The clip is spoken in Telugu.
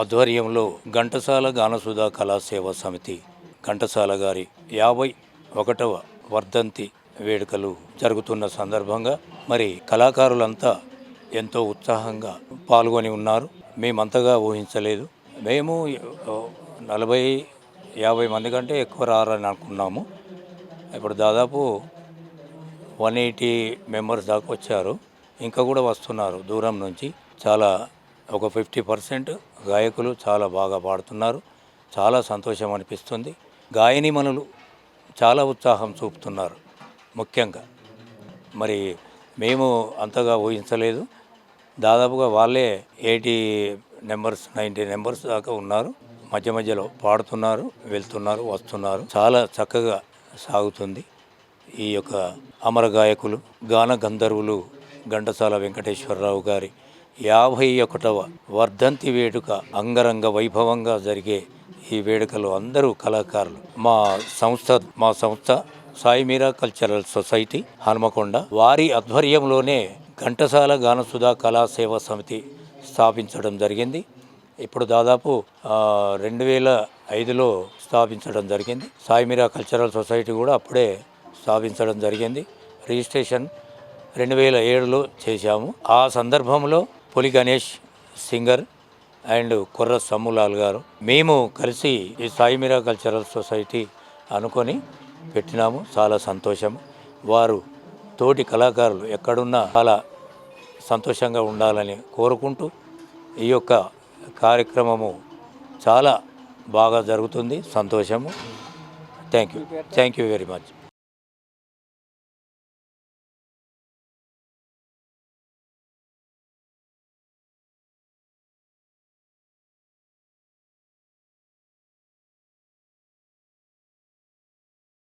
ఆధ్వర్యంలో ఘంటసాల గానసుధా కళాసేవ సమితి ఘంటసాల గారి యాభై ఒకటవ వర్ధంతి వేడుకలు జరుగుతున్న సందర్భంగా మరి కళాకారులంతా ఎంతో ఉత్సాహంగా పాల్గొని ఉన్నారు. మేమంతగా ఊహించలేదు. మేము నలభై యాభై మంది కంటే ఎక్కువ రారని అనుకున్నాము. ఇప్పుడు దాదాపు వన్ ఎయిటీ మెంబర్స్ దాకా వచ్చారు. ఇంకా కూడా వస్తున్నారు దూరం నుంచి. చాలా ఒక ఫిఫ్టీ పర్సెంట్ గాయకులు చాలా బాగా పాడుతున్నారు. చాలా సంతోషం అనిపిస్తుంది. గాయనిమనులు చాలా ఉత్సాహం చూపుతున్నారు. ముఖ్యంగా మరి మేము అంతగా ఊహించలేదు. దాదాపుగా వాళ్ళే ఎయిటీ నెంబర్స్ నైంటీ నెంబర్స్ దాకా ఉన్నారు. మధ్య మధ్యలో పాడుతున్నారు వెళ్తున్నారు వస్తున్నారు. చాలా చక్కగా సాగుతుంది. ఈ యొక్క అమర గాయకులు గాన గంధర్వులు ఘంటసాల వెంకటేశ్వరరావు గారి యాభై ఒకటవ వర్ధంతి వేడుక అంగరంగ వైభవంగా జరిగే ఈ వేడుకలో అందరూ కళాకారులు. మా సంస్థ మా సంస్థ సాయి మీరా కల్చరల్ సొసైటీ హనుమకొండ వారి ఆధ్వర్యంలోనే ఘంటసాల గానసుధా కళాసేవ సమితి స్థాపించడం జరిగింది. ఇప్పుడు దాదాపు రెండు వేల ఐదులో స్థాపించడం జరిగింది. సాయిమీరా కల్చరల్ సొసైటీ కూడా అప్పుడే స్థాపించడం జరిగింది. రిజిస్ట్రేషన్ రెండు వేల ఏడులో చేశాము. ఆ సందర్భంలో పులి గణేష్ సింగర్ అండ్ కుర్ర సమ్ములాల్ గారు. మేము కలిసి ఈ సాయిమీరా కల్చరల్ సొసైటీ అనుకొని పెట్టినాము. చాలా సంతోషం. వారు తోటి కళాకారులు ఎక్కడున్నా చాలా సంతోషంగా ఉండాలని కోరుకుంటూ ఈ యొక్క కార్యక్రమము చాలా బాగా జరుగుతుంది. సంతోషము. Thank you thank you very much